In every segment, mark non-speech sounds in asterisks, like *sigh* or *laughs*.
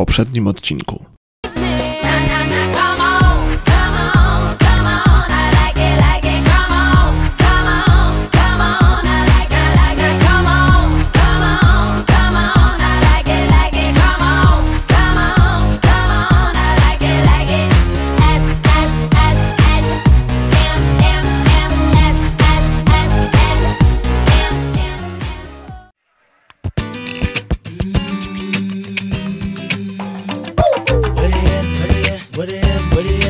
poprzednim odcinku. put it in, put it.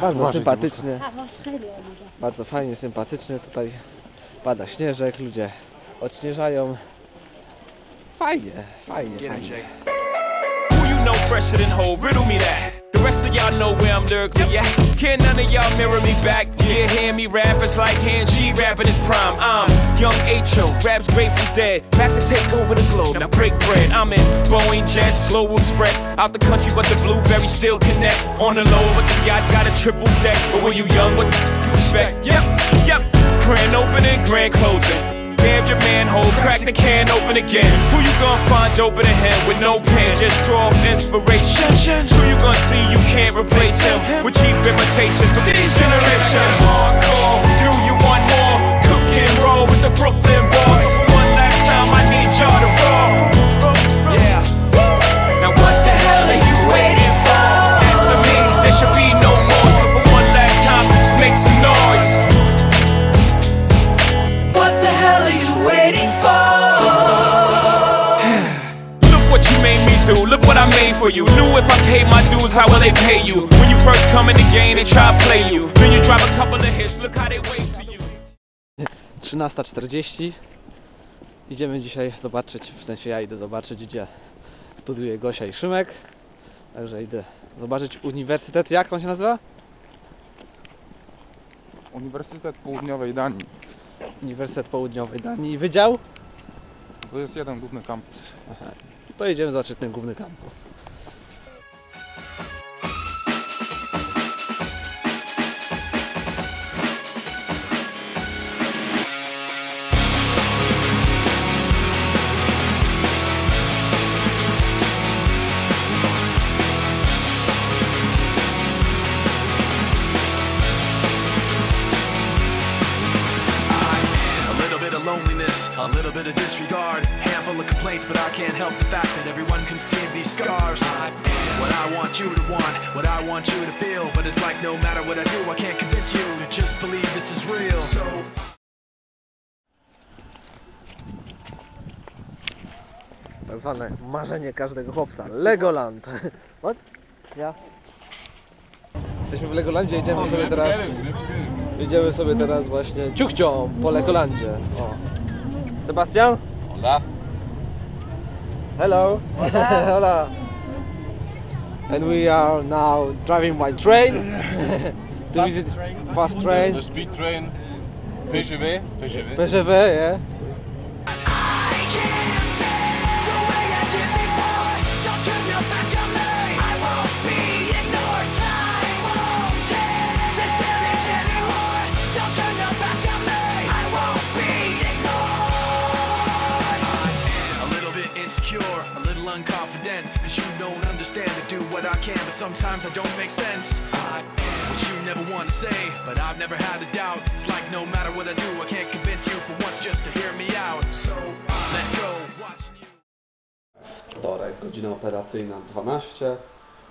Bardzo sympatycznie. Bardzo fajnie, sympatycznie. Tutaj pada śnieżek, ludzie odśnieżają. Fajnie, fajnie, fajnie. Who you know fresher than whole? Riddle me that. The rest of y'all know where I'm lyrically at. Can none of y'all mirror me back? Yeah, hear me rap, it's like hand G rapping his prime. I'm young H.O., raps Grateful Dead. Back to take over the globe, now break bread. I'm in Boeing Jets, Global Express. Out the country, but the blueberries still connect. On the low, but the yacht got a triple deck. But when you young, what you expect? Yep, yep. Grand opening, grand closing. Damn your manhole, crack the can open again. Who you gonna find open a him with no pen? Just draw inspiration. Who you gonna see you can't replace him with cheap imitations of these generations? Hardcore, do you want more? Cook and roll with the Brooklyn do, look what I made for you. Knew if I paid my dues, how will they pay you? When you first come in the game, they try to play you. Then you drop a couple of hits, look how they wait to you. 13.40 Idziemy dzisiaj zobaczyć, w sensie ja idę zobaczyć, gdzie studiuje Gosia i Szymek. Także idę zobaczyć uniwersytet, jak on się nazywa? Uniwersytet Południowej Danii. Uniwersytet Południowej Danii. Wydział? To jest jeden główny kampus. To idziemy zobaczyć ten główny kampus. Handful of complaints, but I can't help the fact that everyone can see these scars. What I want you to want, what I want you to feel, but it's like no matter what I do, I can't convince you to just believe this is real. So Tak zwane marzenie każdego chłopca. Legoland. *laughs* What? Ja. Jesteśmy w Legolandzie, idziemy sobie teraz. Idziemy sobie teraz właśnie ciuchcią po Legolandzie. O. Sebastian? Hola. Hello. *laughs* Hola. And we are now driving by train *laughs* to visit fast train. The speed train. PGV. PGV. PGV, yeah. Sometimes I don't make sense. I am what you never want to say, but I've never had a doubt. It's like no matter what I do, I can't convince you for once just to hear me out. So let go. Wtorek, godzina operacyjna 12.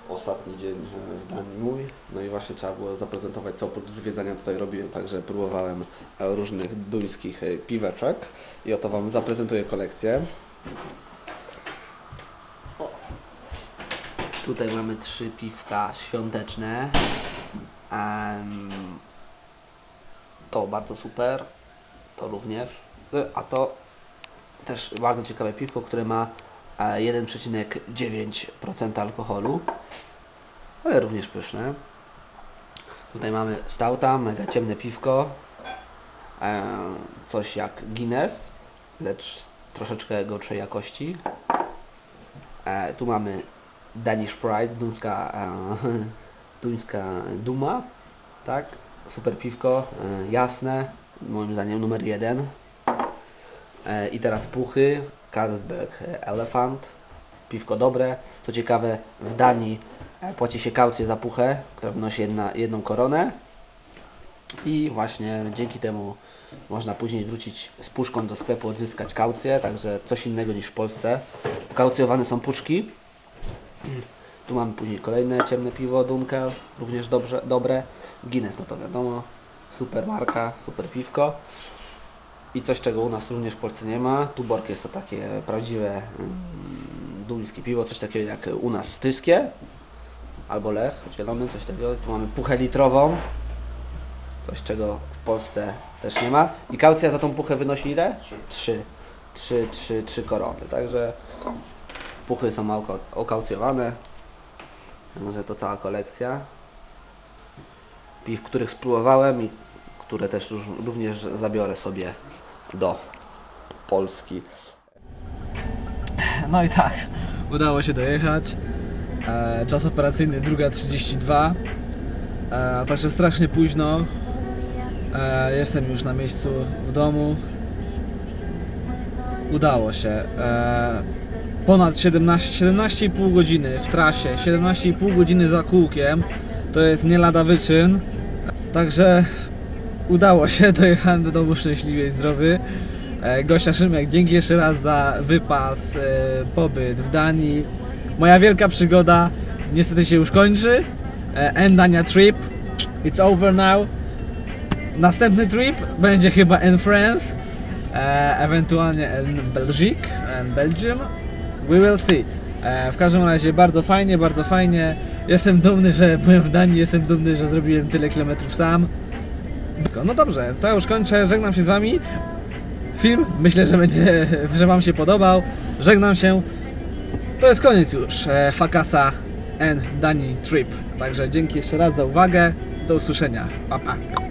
Ostatni dzień e, w Danii mój. No i właśnie trzeba było zaprezentować, co oprócz zwiedzania tutaj robiłem. Także próbowałem e, różnych duńskich e, piweczek. I oto Wam zaprezentuję kolekcję. Tutaj mamy trzy piwka świąteczne. Em, to bardzo super. To również. Y, A to też bardzo ciekawe piwko, które ma e, 1,9% alkoholu. Ale również pyszne. Tutaj mamy stauta, mega ciemne piwko. E, coś jak Guinness, lecz troszeczkę gorszej jakości. E, tu mamy Danish Pride, duńska, e, *laughs* duńska duma, tak? Super piwko, e, jasne, moim zdaniem numer jeden. E, I teraz puchy, Carlsberg Elephant, piwko dobre. Co ciekawe, w Danii płaci się kaucję za puchę, która wynosi jedna, jedną koronę. I właśnie dzięki temu można później wrócić z puszką do sklepu, odzyskać kaucję, także coś innego niż w Polsce. Kaucjowane są puszki. Tu mamy później kolejne ciemne piwo, Dunkel, również dobrze, dobre. Guinness, no to wiadomo, super marka, super piwko. I coś, czego u nas również w Polsce nie ma. Tuborg jest to takie prawdziwe mm, duńskie piwo, coś takiego jak u nas styskie. Albo lech, zielony, coś takiego. Tu mamy puchę litrową. Coś, czego w Polsce też nie ma. I kaucja za tą puchę wynosi ile? Trzy. Trzy, trzy, trzy korony. Także puchy są okaucjowane. Może to cała kolekcja. Piw, których spróbowałem i które też również zabiorę sobie do Polski. No i tak, udało się dojechać. E, czas operacyjny 2.32. E, także strasznie późno. E, jestem już na miejscu w domu. Udało się. E, ponad 17, 17,5 godziny w trasie, 17,5 godziny za kółkiem. To jest nie lada wyczyn. Także udało się, *laughs* dojechałem do domu szczęśliwie i zdrowy. E, Gosia Szymek, dzięki jeszcze raz za wypas, e, pobyt w Danii. Moja wielka przygoda niestety się już kończy. End Dania trip. It's over now. Następny trip będzie chyba in France, e, ewentualnie in Belgique and Belgium. We will see. E, w każdym razie bardzo fajnie, bardzo fajnie. Jestem dumny, że byłem w Danii, jestem dumny, że zrobiłem tyle kilometrów sam. No dobrze, to już kończę, żegnam się z Wami. Film myślę, że będzie, że Wam się podobał. Żegnam się. To jest koniec już e, Fakasa and Dani Trip. Także dzięki jeszcze raz za uwagę. Do usłyszenia. Pa, pa.